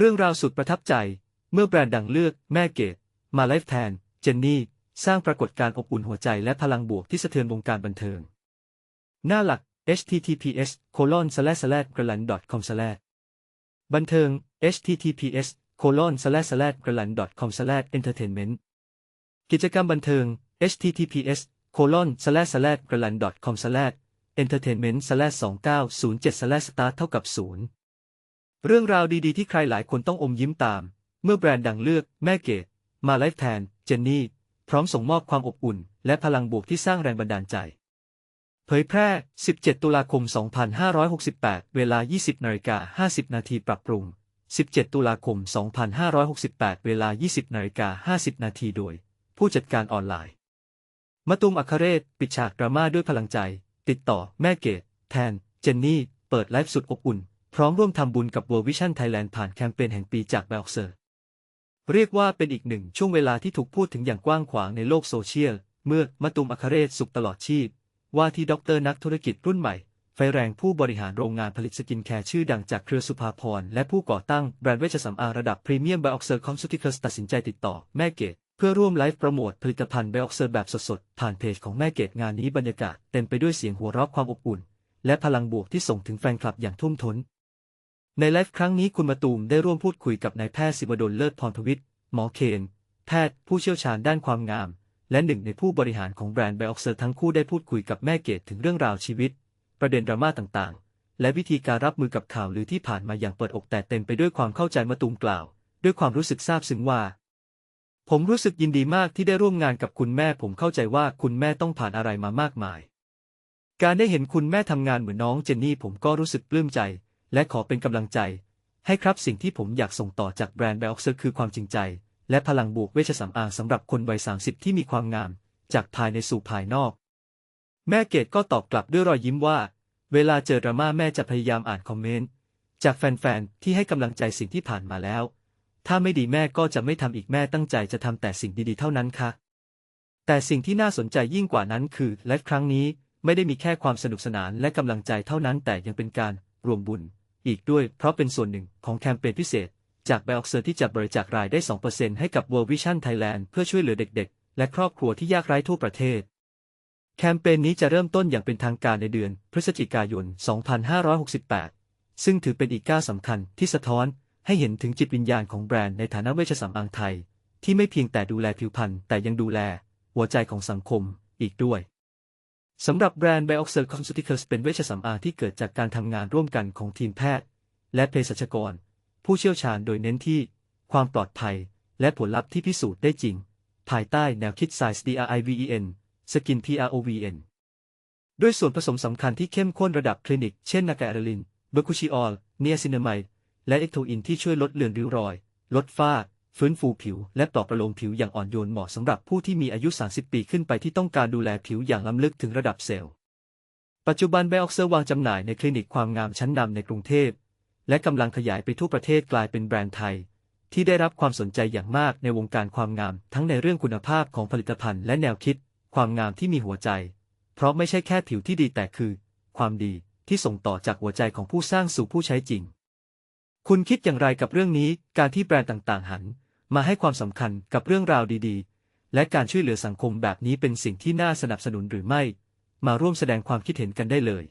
เรื่องราวสุดประทับใจ เมื่อแบรนด์ดังเลือกแม่เกดมาไลฟ์แทน เจนนี่ สร้างปรากฏการณ์อบอุ่นหัวใจและพลังบวกที่สะเทือนวงการบันเทิง หน้าหลัก https colon slash slash g r a n d com slash บันเทิง https colon slash slash g r a n d com slash entertainment กิจกรรมบันเทิง https colon slash slash g r a n d com slash entertainment slash 2907 slash start เท่ากับ 0 เรื่องราวดีๆที่ใครหลายคนต้องอมยิ้มตาม เมื่อแบรนด์ดังเลือก แม่เกดมาไลฟ์แทน เจนนี่ พร้อมส่งมอบความอบอุ่น และพลังบวกที่สร้างแรงบันดาลใจ เผยแพร่ 17 ตุลาคม 2568 เวลา 20นาฬิกา50 นาทีปรับปรุง 17 ตุลาคม 2568 เวลา 20นาฬิกา50 นาทีโดย ผู้จัดการออนไลน์มะตุมอัครเรศปิดฉากดราม่าด้วยพลังใจ ติดต่อแม่เกดแทน เจนนี่ เปิดไลฟ์สุดอบอุ่น พร้อมร่วมทำบุญกับ World Vision Thailand ผ่านแคมเปญแห่งปีจากแบลเซอร์เรียกว่าเป็นอีกหนึ่งช่วงเวลาที่ถูกพูดถึงอย่างกว้างขวางในโลกโซเชียล เมื่อมะตุมอัครเรศสุขตลอดชีพ ว่าที่ด็อกเตอร์นักธุรกิจรุ่นใหม่ ไฟแรงผู้บริหารโรงงานผลิตสกินแคร์ชื่อดังจากเครือสุภาพรและผู้ก่อตั้งแบรนด์เวชสำอางระดับพรีเมียมไบออกเซอร์คอมซูติคลตัดสินใจติดต่อแม่เกดเพื่อร่วมไลฟ์โปรโมทผลิตภัณฑ์ไบออกเซอร์แบบสดๆผ่านเพจของแม่เกดงานนี้บรรยากาศเต็มไปด้วยเสียงหัวเราะความอบอุ่น และพลังบวกที่ส่งถึงแฟนคลับอย่างทุ่มท้น ในไลฟ์ครั้งนี้คุณมาตูมได้ร่วมพูดคุยกับนายแพทย์ศิวดลเลิศพรทวิทย์หมอเคน แพทย์ผู้เชี่ยวชาญด้านความงาม และหนึ่งในผู้บริหารของแบรนด์ไบออกเซอร์ทั้งคู่ได้พูดคุยกับแม่เกดถึงเรื่องราวชีวิต ประเด็นดราม่าต่างๆ และวิธีการรับมือกับข่าวลือที่ผ่านมาอย่างเปิดอกแต่เต็มไปด้วยความเข้าใจมาตูมกล่าว ด้วยความรู้สึกซาบซึ้งว่า ผมรู้สึกยินดีมากที่ได้ร่วมงานกับคุณแม่ ผมเข้าใจว่าคุณแม่ต้องผ่านอะไรมามากมาย การได้เห็นคุณแม่ทำงานเหมือนน้องเจนนี่ผมก็รู้สึกปลื้มใจ และขอเป็นกำลังใจ ให้ครับสิ่งที่ผมอยากส่งต่อจากแบรนด์ไบออเซอร์คือความจริงใจ และพลังบวกเวชสำอางสำหรับคนวัย 30 ที่มีความงาม จากภายในสู่ภายนอก แม่เกดก็ตอบกลับด้วยรอยยิ้มว่า เวลาเจอดราม่าแม่จะพยายามอ่านคอมเมนต์จากแฟนๆที่ให้กำลังใจสิ่งที่ผ่านมาแล้ว ถ้าไม่ดีแม่ก็จะไม่ทำอีกแม่ตั้งใจจะทำแต่สิ่งดีๆเท่านั้นค่ะแต่สิ่งที่น่าสนใจยิ่งกว่านั้นคือไลฟ์ครั้งนี้ไม่ได้มีแค่ความสนุกสนานและกำลังใจเท่านั้นแต่ยังเป็นการรวมบุญ อีกด้วยเพราะเป็นส่วนหนึ่งของแคมเปญพิเศษ จากไบออกเซอร์ที่จะบริจาครายได้ 2%ให้กับ World Vision Thailand เพื่อช่วยเหลือเด็ก ๆ และครอบครัวที่ยากไร้ทั่วประเทศ แคมเปญนี้จะเริ่มต้นอย่างเป็นทางการในเดือนพฤศจิกายน 2568 ซึ่งถือเป็นอีกก้าวสำคัญที่สะท้อนให้เห็นถึงจิตวิญญาณของแบรนด์ในฐานะเวชสำอางไทย ที่ไม่เพียงแต่ดูแลผิวพรรณแต่ยังดูแล หัวใจของสังคมอีกด้วย สำหรับแบรนด์ Bioxer Cosmeceuticals เป็นเวชสำอางที่เกิดจากการทำงานร่วมกันของทีมแพทย์ และเภสัชกร ผู้เชี่ยวชาญโดยเน้นที่ ความปลอดภัย และผลลัพธ์ที่พิสูจน์ได้จริง ภายใต้แนวคิด Size DRIVEN Skin PROVN ด้วยส่วนผสมสำคัญที่เข้มข้นระดับคลินิก เช่นนาแกอลินเบอร์คูชิออลเนียซินามายและเอ็กโทอินที่ช่วยลดเลือนริ้วรอย ลดฝ้า ฟื้นฟูผิวและปลอบประโลมผิวอย่างอ่อนโยนเหมาะสำหรับผู้ที่มีอายุ 30 ปีขึ้นไปที่ต้องการดูแลผิวอย่างล้ำลึกถึงระดับเซลล์ ปัจจุบันไบออกเซอร์วางจำหน่ายในคลินิกความงามชั้นนำในกรุงเทพ และกำลังขยายไปทั่วประเทศกลายเป็นแบรนด์ไทย ที่ได้รับความสนใจอย่างมากในวงการความงาม ทั้งในเรื่องคุณภาพของผลิตภัณฑ์และแนวคิด ความงามที่มีหัวใจ เพราะไม่ใช่แค่ผิวที่ดีแต่คือ ความดีที่ส่งต่อจากหัวใจของผู้สร้างสู่ผู้ใช้จริง คุณคิดอย่างไรกับเรื่องนี้ การที่แบรนด์ต่างๆ หัน มาให้ความสำคัญกับเรื่องราวดีๆ และการช่วยเหลือสังคมแบบนี้เป็นสิ่งที่น่าสนับสนุนหรือไม่ มาร่วมแสดงความคิดเห็นกันได้เลย